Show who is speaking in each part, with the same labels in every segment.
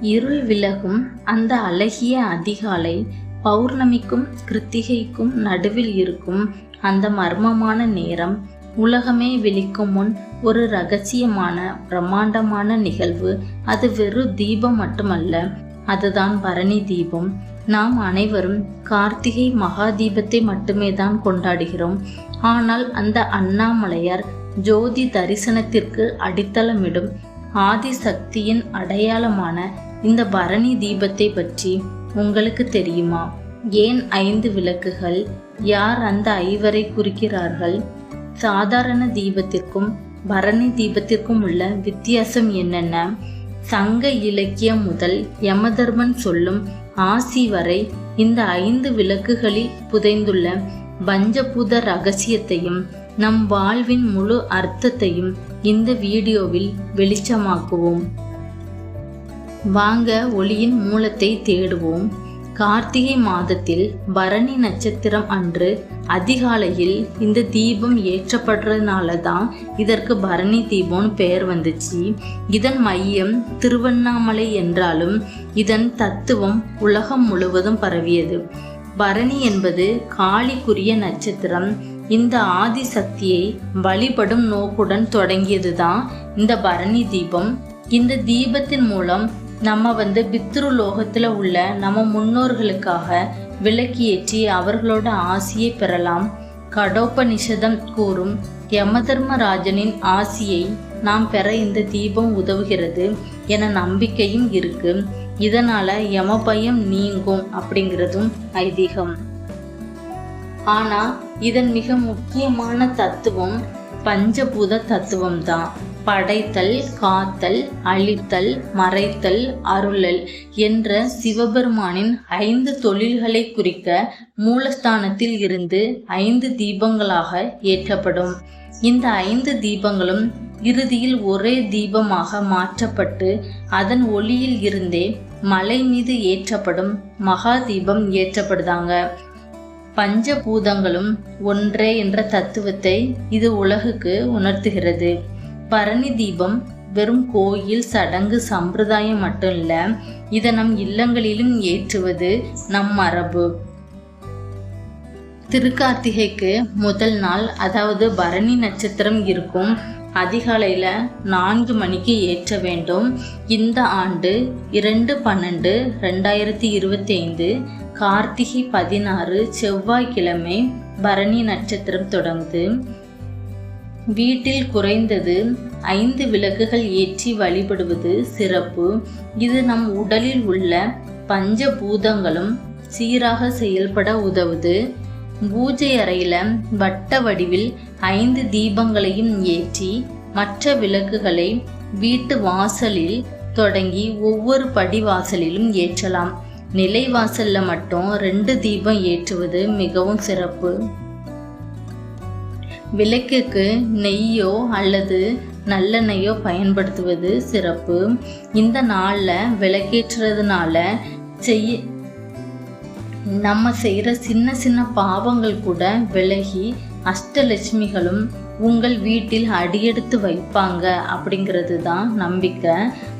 Speaker 1: இருள் விலகும் அந்த அழகிய அதிகாலை பௌர்ணமிக்கும் கிருத்திகைக்கும் நடுவில் இருக்கும் அந்த மர்மமான நேரம் உலகமே விழிக்கும் முன் ஒரு ரகசியமான பிரம்மாண்டமான நிகழ்வு. அது வெறும் தீபம் மட்டுமல்ல அதுதான் பரணி தீபம். நாம் அனைவரும் கார்த்திகை மகா தீபத்தை மட்டுமே தான் கொண்டாடுகிறோம். ஆனால் அந்த அண்ணாமலையார் ஜோதி தரிசனத்திற்கு அடித்தளமிடும் ஆதிசக்தியின் அடையாளமான இந்த பரணி தீபத்தை பற்றி உங்களுக்கு தெரியுமா? ஏன் ஐந்து விளக்குகள்? யார் அந்த ஐவரை குறிக்கிறார்கள்? சாதாரண தீபத்திற்கும் பரணி தீபத்திற்கும் உள்ள வித்தியாசம் என்னென்ன? சங்க இலக்கியம் முதல் யமதர்மன் சொல்லும் ஆசி வரை இந்த ஐந்து விளக்குகளில் புதைந்துள்ள பஞ்சபூத ரகசியத்தையும் நம் வாழ்வின் முழு அர்த்தத்தையும் இந்த வீடியோவில் வெளிச்சமாக்குவோம். வாங்க ஒளியின் மூலத்தை தேடுவோம். கார்த்திகை மாதத்தில் பரணி நட்சத்திரம் அன்று அதிகாலையில் இந்த தீபம் ஏற்றப்படுறதுனால தான் இதற்கு பரணி தீபம்னு பெயர் வந்துச்சு. இதன் மையம் திருவண்ணாமலை என்றாலும் இதன் தத்துவம் உலகம் முழுவதும் பரவியது. பரணி என்பது காளிக்குரிய நட்சத்திரம். இந்த ஆதி சக்தியை வழிபடும் நோக்குடன் தொடங்கியதுதான் இந்த பரணி தீபம். இந்த தீபத்தின் மூலம் நம்ம வந்து பித்ரு லோகத்தில் உள்ள நம்ம முன்னோர்களுக்காக விளக்கி ஏற்றி அவர்களோட ஆசியை பெறலாம். கடோபனிஷதம் கூறும் யமதர்மராஜனின் ஆசியை நாம் பெற இந்த தீபம் உதவுகிறது என நம்பிக்கையும் இருக்கு. இதனால யமபயம் நீங்கும் அப்படிங்கிறதும் ஐதீகம். ஆனா இதன் மிக முக்கியமான தத்துவம் பஞ்சபூத தத்துவம் தான் படைத்தல் காத்தல் அழித்தல் மறைத்தல் அருளல் என்ற சிவபெருமானின் ஐந்து தொழில்களை குறிக்க மூலஸ்தானத்தில் இருந்து ஐந்து தீபங்களாக ஏற்றப்படும். இந்த ஐந்து தீபங்களும் இறுதியில் ஒரே தீபமாக மாற்றப்பட்டு அதன் ஒளியில் இருந்தே மலை மீது ஏற்றப்படும் மகா தீபம் ஏற்றப்படுதாங்க. பஞ்சபூதங்களும் ஒன்றே என்ற தத்துவத்தை இது உலகுக்கு உணர்த்துகிறது. பரணி தீபம் வெறும் கோயில் சடங்கு சம்பிரதாயம் மட்டும் இல்லை இதை நம் இல்லங்களிலும் ஏற்றுவது நம் மரபு. திருக்கார்த்திகைக்கு முதல் நாள் அதாவது பரணி நட்சத்திரம் இருக்கும். அதிகாலையில் நான்கு மணிக்கு ஏற்ற வேண்டும். இந்த ஆண்டு இரண்டு பன்னெண்டு ரெண்டாயிரத்தி இருபத்தி ஐந்து கார்த்திகை பதினாறு செவ்வாய்க்கிழமை பரணி நட்சத்திரம் தொடங்குது. வீட்டில் குறைந்தது ஐந்து விளக்குகள் ஏற்றி வழிபடுவது சிறப்பு. இது நம் உடலில் உள்ள பஞ்ச பூதங்களும் சீராக செயல்பட உதவுது. பூஜை அறையில் வட்ட வடிவில் ஐந்து தீபங்களையும் ஏற்றி மற்ற விளக்குகளை வீட்டு வாசலில் தொடங்கி ஒவ்வொரு படிவாசலிலும் ஏற்றலாம். நிலைவாசல்ல மட்டும் ரெண்டு தீபம் ஏற்றுவது மிகவும் சிறப்பு. விளக்குக்கு நெய்யோ அல்லது நல்லெண்ணெயோ பயன்படுத்துவது சிறப்பு. இந்த நாளில் விளக்கேற்றுறதுனால செய்ய நம்ம செய்கிற சின்ன சின்ன பாவங்கள் கூட விலகி அஷ்டலட்சுமிகளும் உங்கள் வீட்டில் அடியெடுத்து வைப்பாங்க அப்படிங்கிறது தான் நம்பிக்கை.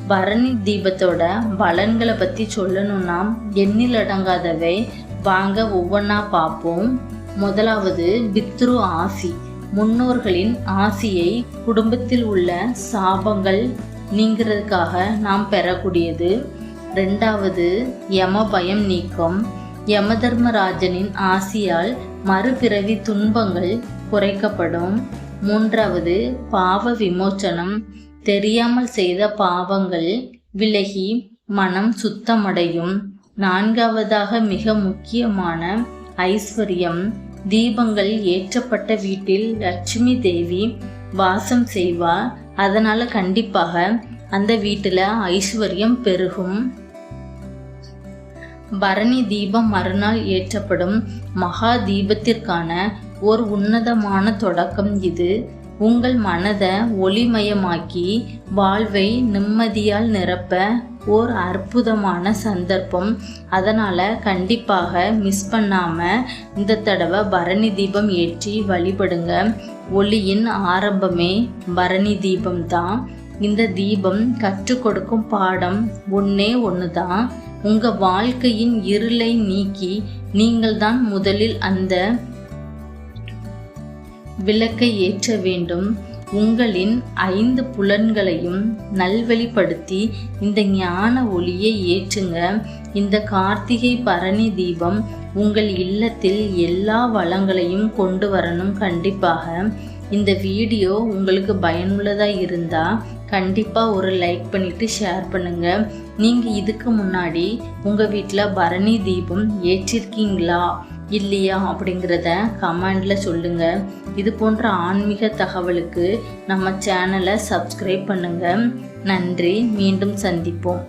Speaker 1: பரணி தீபத்தோட பலன்களை பற்றி சொல்லணும்னா எண்ணில் அடங்காதவை. வாங்க ஒவ்வொன்றா பார்ப்போம். முதலாவது பித்ரு ஆசி. முன்னோர்களின் ஆசியை குடும்பத்தில் உள்ள சாபங்கள் நீங்கிறதுக்காக நாம் பெறக்கூடியது. ரெண்டாவது யம பயம் நீக்கம். யமதர்மராஜனின் ஆசியால் மறுபிறவி துன்பங்கள் குறைக்கப்படும். மூன்றாவது பாவ விமோச்சனம். தெரியாமல் செய்த பாவங்கள் விலகி மனம் சுத்தமடையும். நான்காவதாக மிக முக்கியமான ஐஸ்வர்யம். தீபங்கள் ஏற்றப்பட்ட வீட்டில் லட்சுமி தேவி வாசம் செய்வா. அதனால கண்டிப்பாக அந்த வீட்டில் ஐஸ்வர்யம் பெருகும். பரணி தீபம் மறுநாள் ஏற்றப்படும் மகா தீபத்திற்கான ஒரு உன்னதமான தொடக்கம் இது. உங்கள் மனதை ஒளிமயமாக்கி வாழ்வை நிம்மதியால் நிரப்ப ஓர் அற்புதமான சந்தர்ப்பம். அதனால் கண்டிப்பாக மிஸ் பண்ணாமல் இந்த தடவை பரணி தீபம் ஏற்றி வழிபடுங்க. ஒளியின் ஆரம்பமே பரணி தீபம் தான் இந்த தீபம் கற்றுக் கொடுக்கும் பாடம் ஒன்றே ஒன்று தான் உங்கள் வாழ்க்கையின் இருளை நீக்கி நீங்கள் தான் முதலில் அந்த விளக்கை ஏற்ற வேண்டும். உங்களின் ஐந்து புலன்களையும் நல்வழிப்படுத்தி இந்த ஞான ஒளியை ஏற்றுங்க. இந்த கார்த்திகை பரணி தீபம் உங்கள் இல்லத்தில் எல்லா வளங்களையும் கொண்டு வரணும் கண்டிப்பாக. இந்த வீடியோ உங்களுக்கு பயனுள்ளதாக இருந்தால் கண்டிப்பாக ஒரு லைக் பண்ணிவிட்டு ஷேர் பண்ணுங்கள் நீங்கள் இதுக்கு முன்னாடி உங்கள் வீட்டில் பரணி தீபம் ஏற்றிருக்கீங்களா? இல்லையா? அப்படிங்கிறத கமெண்டில் சொல்லுங்கள் இது போன்ற ஆன்மீக தகவலுக்கு நம்ம சேனலை சப்ஸ்கிரைப் பண்ணுங்கள் நன்றி. மீண்டும் சந்திப்போம்.